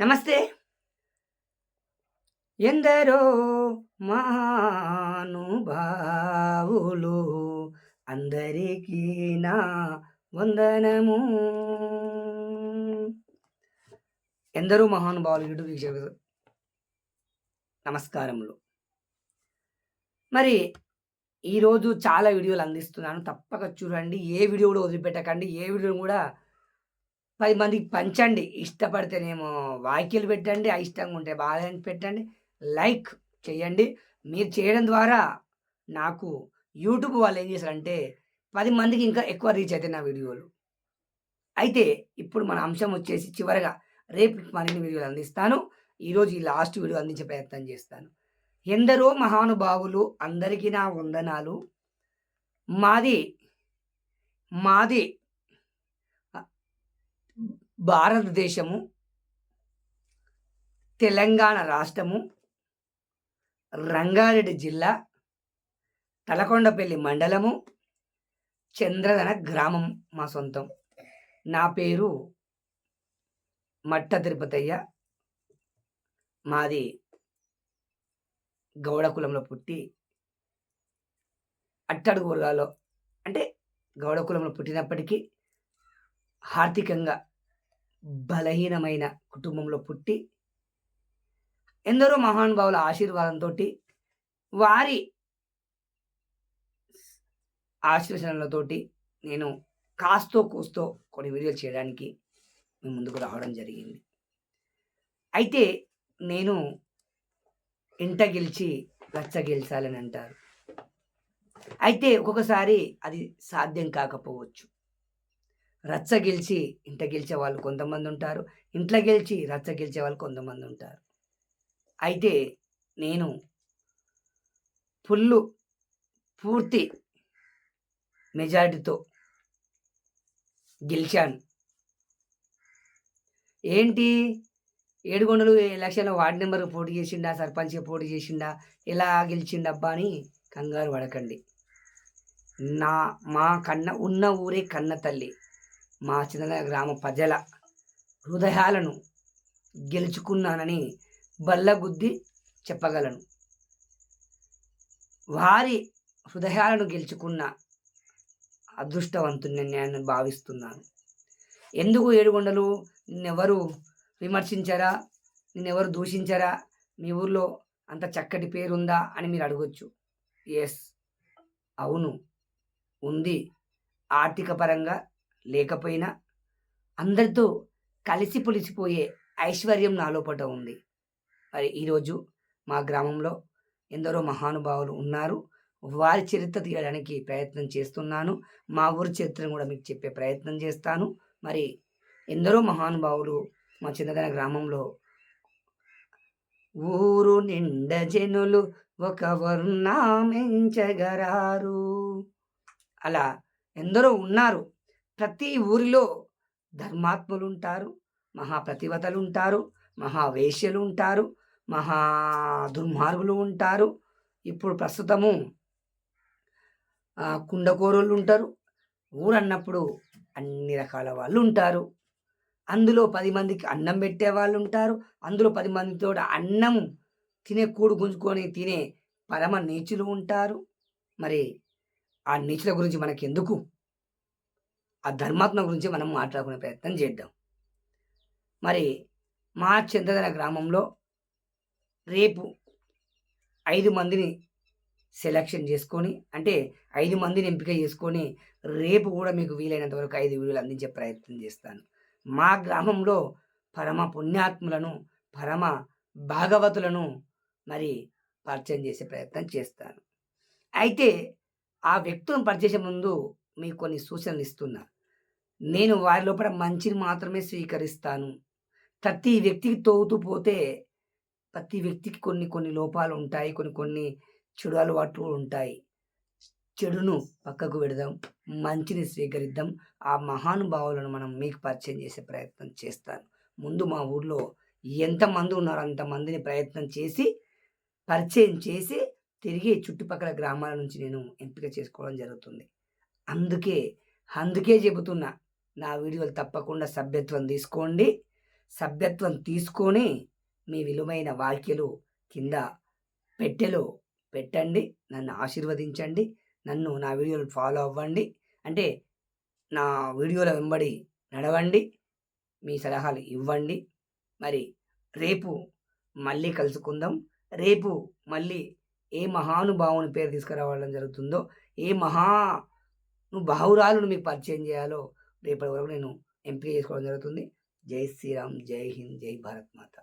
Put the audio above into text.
నమస్తే. ఎందరో మహానుభావులు అందరికీ నా వందనము. ఎందరో మహానుభావులు యూట్యూబ్ వీక్షకులు. నమస్కారములు. మరి ఈరోజు చాలా వీడియోలు అందిస్తున్నాను. తప్పక చూడండి. ఏ వీడియో కూడా వదిలిపెట్టకండి. ఏ వీడియోని కూడా పది మందికి పంచండి. ఇష్టపడితేనేమో వాక్యలు పెట్టండి అయిష్టంగా ఉంటే బాగా పెట్టండి. లైక్ చేయండి. మీరు చేయడం ద్వారా నాకు యూట్యూబ్ వాళ్ళు ఏం చేశారంటే పది మందికి ఇంకా ఎక్కువ రీచ్ అవుతాయి నా వీడియోలు. అయితే ఇప్పుడు మన అంశం వచ్చేసి చివరగా రేపు మరిన్ని వీడియోలు అందిస్తాను. ఈరోజు ఈ లాస్ట్ వీడియో అందించే ప్రయత్నం చేస్తాను. ఎందరో మహానుభావులు అందరికీ నా వందనాలు. మాది మాది భారతదేశము తెలంగాణ రాష్ట్రము రంగారెడ్డి జిల్లా తలకొండపల్లి మండలము చంద్రధన గ్రామం మా సొంతం. నా పేరు మట్ట తిరుపతయ్య. మాది గౌడ కులంలో పుట్టి అట్టడుగు అంటే గౌడ కులంలో పుట్టినప్పటికీ ఆర్థికంగా బలహీనమైన కుటుంబంలో పుట్టి ఎందరో మహానుభావుల ఆశీర్వాదంతో వారి ఆశీర్వచనలతోటి నేను కాస్తో కూస్తో కొన్ని వీడియోలు చేయడానికి మేము ముందుకు రావడం జరిగింది. అయితే నేను ఇంట గెలిచి లచ్చ గెలిచాలని అంటారు. అయితే ఒక్కొక్కసారి అది సాధ్యం కాకపోవచ్చు. రచ్చ గెలిచి ఇంట గెలిచే వాళ్ళు కొంతమంది ఉంటారు ఇంట్లో గెలిచి రచ్చ గెలిచే వాళ్ళు కొంతమంది ఉంటారు అయితే నేను ఫుల్లు పూర్తి మెజారిటీతో గెలిచాను. ఏంటి? ఏడుగొండలు ఎలక్షన్లో వార్డు నెంబర్ పోటీ చేసిండా? సర్పంచ్గా పోటీ చేసిండా? ఎలా గెలిచిండబ్బా అని కంగారు పడకండి. నా మా కన్న ఉన్న ఊరే కన్న తల్లి. మా చిన్న గ్రామ ప్రజల హృదయాలను గెలుచుకున్నానని బల్లగుద్ది చెప్పగలను. వారి హృదయాలను గెలుచుకున్న అదృష్టవంతుని నేను భావిస్తున్నాను. ఎందుకు ఏడుగొండలు? నిన్నెవరు విమర్శించారా? నిన్నెవరు దూషించారా? మీ ఊర్లో అంత చక్కటి పేరుందా అని మీరు అడగొచ్చు. ఎస్ అవును ఉంది. ఆర్థిక పరంగా లేకపోయినా అందరితో కలిసి పులిసిపోయే ఐశ్వర్యం నాలో పట ఉంది. మరి ఈరోజు మా గ్రామంలో ఎందరో మహానుభావులు ఉన్నారు. వారి చరిత్ర తీయడానికి ప్రయత్నం చేస్తున్నాను. మా ఊరి చరిత్రను కూడా మీకు చెప్పే ప్రయత్నం చేస్తాను. మరి ఎందరో మహానుభావులు మా చిన్నదన గ్రామంలో ఊరు నిండ జనులు ఒక వర్ణామించగరారు అలా ఎందరో ఉన్నారు. ప్రతి ఊరిలో ధర్మాత్ములు ఉంటారు మహాప్రతివతలు ఉంటారు మహావేశ్యలు ఉంటారు మహా దుర్మార్గులు ఉంటారు ఇప్పుడు ప్రస్తుతము కుండకోరులు ఉంటారు ఊరన్నప్పుడు అన్ని రకాల వాళ్ళు ఉంటారు అందులో పది మందికి అన్నం పెట్టే వాళ్ళు ఉంటారు అందులో పది మందితో అన్నం తినే కూడు గుంజుకొని తినే పరమ నీచులు ఉంటారు మరి ఆ నీచుల గురించి మనకెందుకు? ఆ ధర్మాత్మ గురించి మనం మాట్లాడుకునే ప్రయత్నం చేద్దాం. మరి మా చింతగల గ్రామంలో రేపు ఐదు మందిని సెలక్షన్ చేసుకొని అంటే ఐదు మందిని ఎంపిక చేసుకొని రేపు కూడా మీకు వీలైనంత వరకు ఐదు వీడియోలు అందించే ప్రయత్నం చేస్తాను. మా గ్రామంలో పరమ పుణ్యాత్ములను పరమ భాగవతులను మరి పరిచయం చేసే ప్రయత్నం చేస్తాను. అయితే ఆ వ్యక్తులను పరిచయం ముందు మీకు కొన్ని సూచనలు ఇస్తున్నా. నేను వారి లోపల మంచిని మాత్రమే స్వీకరిస్తాను. ప్రతి వ్యక్తికి తోగుతూ పోతే ప్రతి వ్యక్తికి కొన్ని కొన్ని లోపాలు ఉంటాయి. కొన్ని కొన్ని చెడు అలవాట్లు ఉంటాయి. చెడును పక్కకు పెడదాం. మంచిని స్వీకరిద్దాం. ఆ మహానుభావులను మనం మీకు పరిచయం చేసే ప్రయత్నం చేస్తాను. ముందు మా ఊర్లో ఎంతమంది ఉన్నారో అంతమందిని ప్రయత్నం చేసి పరిచయం చేసి తిరిగి చుట్టుపక్కల గ్రామాల నుంచి నేను ఎంపిక చేసుకోవడం జరుగుతుంది. అందుకే అందుకే చెబుతున్నా నా వీడియోలు తప్పకుండా సభ్యత్వం తీసుకోండి. సభ్యత్వం తీసుకొని మీ విలువైన వాక్యలు కింద పెట్టెలో పెట్టండి. నన్ను ఆశీర్వదించండి. నన్ను నా వీడియోలు ఫాలో అవ్వండి. అంటే నా వీడియోల వెంబడి నడవండి. మీ సలహాలు ఇవ్వండి. మరి రేపు మళ్ళీ కలుసుకుందాం. రేపు మళ్ళీ ఏ మహానుభావుని పేరు తీసుకురావడం జరుగుతుందో ఏ మహా బాహురాలను మీకు పరిచయం చేయాలో రేపటి వరకు నేను ఎంపిక చేసుకోవడం జరుగుతుంది. జై శ్రీరామ్ జై హింద్ జై భారత్ మాత.